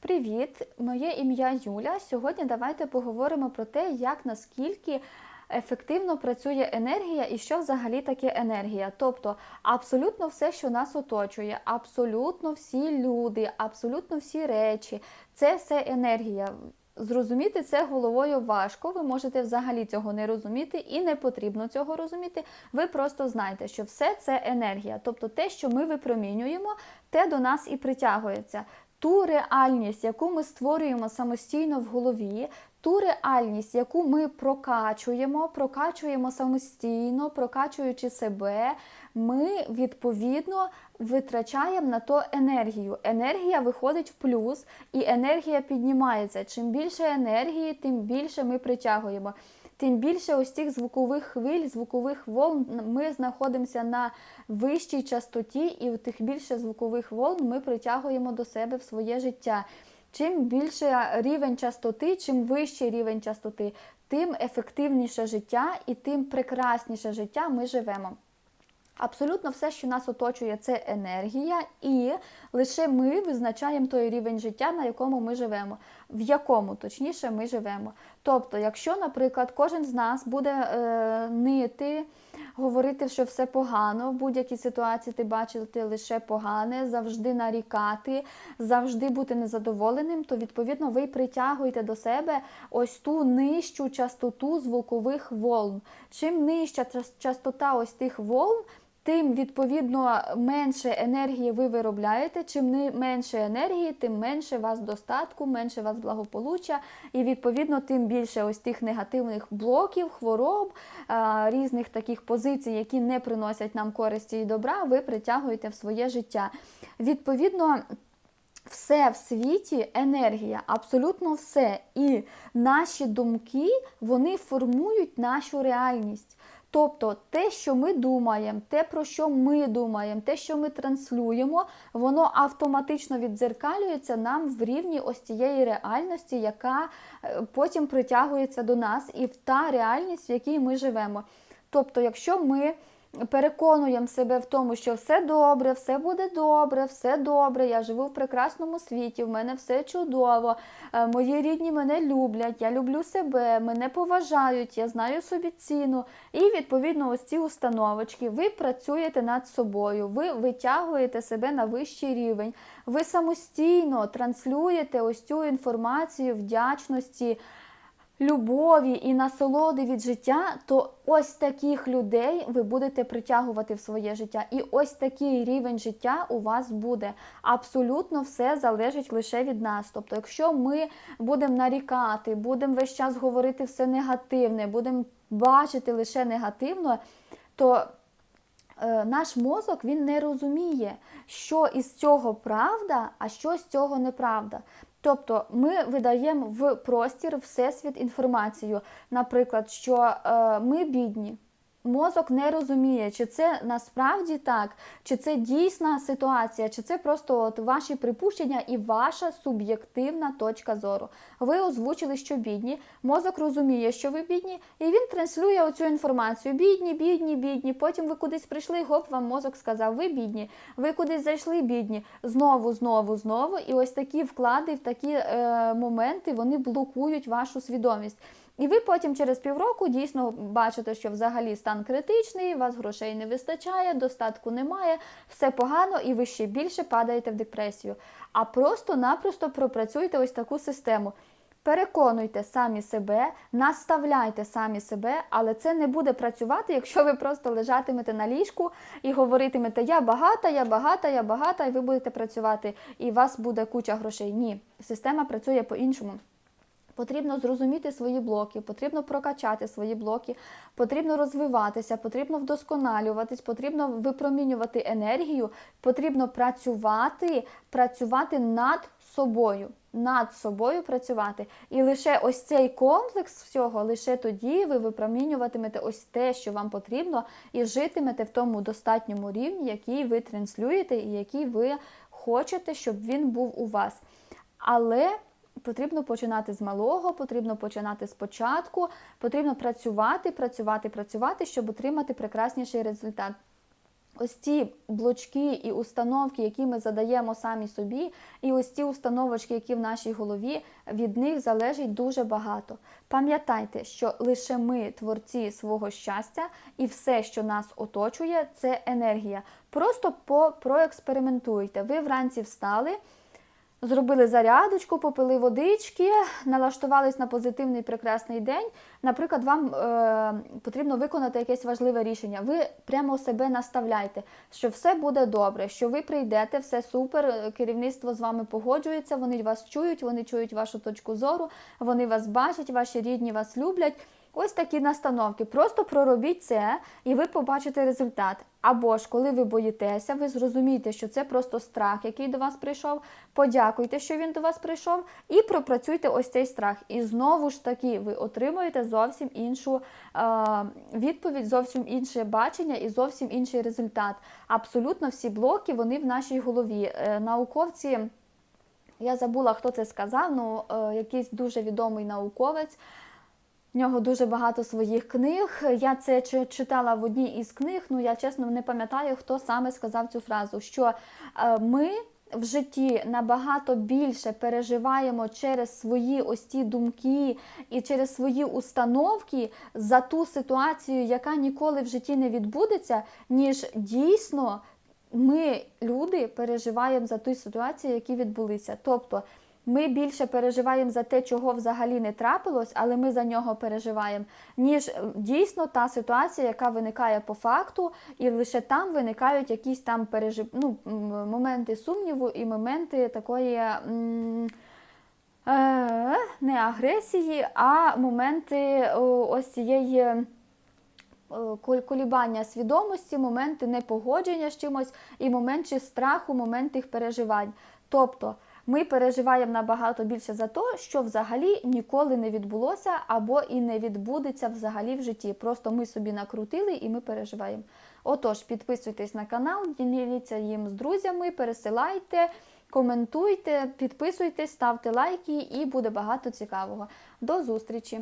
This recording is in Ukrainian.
Привіт! Моє ім'я Юля. Сьогодні давайте поговоримо про те, як наскільки ефективно працює енергія і що взагалі таке енергія. Тобто абсолютно все, що нас оточує, абсолютно всі люди, абсолютно всі речі це все енергія. Зрозуміти це головою важко. Ви можете взагалі цього не розуміти і не потрібно цього розуміти. Ви просто знаєте, що все це енергія. Тобто те, що ми випромінюємо, те до нас і притягується. Ту реальність, яку ми створюємо самостійно в голові, ту реальність, яку ми прокачуємо, прокачуємо самостійно, прокачуючи себе, ми відповідно витрачаємо на то енергію. Енергія виходить в плюс, і енергія піднімається. Чим більше енергії, тим більше ми притягуємо. Тим більше ось цих звукових хвиль, звукових волн ми знаходимося на вищій частоті, і тих більше звукових волн ми притягуємо до себе в своє життя. Чим більше рівень частоти, чим вищий рівень частоти, тим ефективніше життя і тим прекрасніше життя ми живемо. Абсолютно все, що нас оточує, це енергія, і лише ми визначаємо той рівень життя, на якому ми живемо, в якому точніше ми живемо. Тобто, якщо, наприклад, кожен з нас буде е, говорити, що все погано, в будь-якій ситуації ти бачити лише погане, завжди нарікати, завжди бути незадоволеним, то відповідно ви притягуєте до себе ось ту нижчу частоту звукових волн. Чим нижча частота ось тих волн, Тим, відповідно, менше енергії ви виробляєте. Чим менше енергії, тим менше вас достатку, менше вас благополуччя, і відповідно, тим більше ось тих негативних блоків, хвороб, різних таких позицій, які не приносять нам користі і добра, ви притягуєте в своє життя. Відповідно. Все в світі енергія, абсолютно все. І наші думки вони формують нашу реальність. Тобто те, що ми думаємо, те, про що ми думаємо, те, що ми транслюємо, воно автоматично віддзеркалюється нам в рівні ось цієї реальності, яка е, потім притягується до нас, і в та реальність, в якій ми живемо. Тобто, якщо ми переконуємо себе в тому, що все добре, все буде добре, все добре. Я живу в прекрасному світі, в мене все чудово. Е, мої рідні мене люблять, я люблю себе, мене поважають, я знаю собі ціну. І відповідно, ось ці установочки. Ви працюєте над собою, ви витягуєте себе на вищий рівень, ви самостійно транслюєте ось цю інформацію вдячності любові і насолоди від життя, то ось таких людей ви будете притягувати в своє життя. І ось такий рівень життя у вас буде. Абсолютно все залежить лише від нас. Тобто, якщо ми будемо нарікати, будемо весь час говорити все негативне, будемо бачити лише негативно, то е, наш мозок він не розуміє, що із цього правда, а що з цього неправда. Тобто ми видаємо в простір всесвіт інформацію, наприклад, що е, ми бідні. Мозок не розуміє, чи це насправді так, чи це дійсна ситуація, чи це просто от ваші припущення і ваша суб'єктивна точка зору. Ви озвучили, що бідні, мозок розуміє, що ви бідні, і він транслює оцю інформацію: бідні, бідні, бідні. Потім ви кудись прийшли, гоп, вам мозок сказав, ви бідні, ви кудись зайшли, бідні. Знову, знову, знову. І ось такі вклади, в такі е, моменти вони блокують вашу свідомість. І ви потім через півроку дійсно бачите, що взагалі стан критичний, вас грошей не вистачає, достатку немає, все погано, і ви ще більше падаєте в депресію. А просто-напросто пропрацюйте ось таку систему. Переконуйте самі себе, наставляйте самі себе, але це не буде працювати, якщо ви просто лежатимете на ліжку і говоритимете Я багата, я багата, я багата, і ви будете працювати, і у вас буде куча грошей. Ні, система працює по-іншому. Потрібно зрозуміти свої блоки, потрібно прокачати свої блоки, потрібно розвиватися, потрібно вдосконалюватись, потрібно випромінювати енергію, потрібно працювати, працювати над собою. Над собою працювати. І лише ось цей комплекс всього, лише тоді ви випромінюватимете ось те, що вам потрібно, і житимете в тому достатньому рівні, який ви транслюєте, і який ви хочете, щоб він був у вас. Але Потрібно починати з малого, потрібно починати спочатку, потрібно працювати, працювати, працювати, щоб отримати прекрасніший результат. Ось ці блочки і установки, які ми задаємо самі собі, і ось ці установочки, які в нашій голові, від них залежить дуже багато. Пам'ятайте, що лише ми творці свого щастя, і все, що нас оточує, це енергія. Просто проекспериментуйте. Ви вранці встали. Зробили зарядочку, попили водички, налаштувались на позитивний прекрасний день. Наприклад, вам е, потрібно виконати якесь важливе рішення. Ви прямо себе наставляйте, що все буде добре, що ви прийдете, все супер. е, Керівництво з вами погоджується, вони вас чують, вони чують вашу точку зору, вони вас бачать, ваші рідні вас люблять. Ось такі настановки. Просто проробіть це, і ви побачите результат. Або ж, коли ви боїтеся, ви зрозумієте, що це просто страх, який до вас прийшов. Подякуйте, що він до вас прийшов, і пропрацюйте ось цей страх. І знову ж таки, ви отримуєте зовсім іншу е, відповідь, зовсім інше бачення і зовсім інший результат. Абсолютно всі блоки вони в нашій голові. Е, науковці. Я забула, хто це сказав, ну е, якийсь дуже відомий науковець. В нього дуже багато своїх книг. Я це читала в одній із книг. Ну я чесно не пам'ятаю, хто саме сказав цю фразу. Що е, ми в житті набагато більше переживаємо через свої ось ці думки і через свої установки за ту ситуацію, яка ніколи в житті не відбудеться, ніж дійсно ми, люди, переживаємо за ті ситуації, які відбулися. Тобто ми більше переживаємо за те, чого взагалі не трапилось, але ми за нього переживаємо, ніж е, дійсно та ситуація, яка виникає по факту, і лише там виникають якісь там пережив... ну, моменти сумніву і моменти такої. е, Не агресії, а моменти ось цієї е, колібання свідомості, моменти непогодження з чимось і моменти страху, момент їх переживань. Тобто ми переживаємо набагато більше за те, що взагалі ніколи не відбулося або і не відбудеться взагалі в житті. Просто ми собі накрутили і ми переживаємо. Отож, підписуйтесь на канал, діліться їм з друзями, пересилайте, коментуйте, підписуйтесь, ставте лайки і буде багато цікавого. До зустрічі!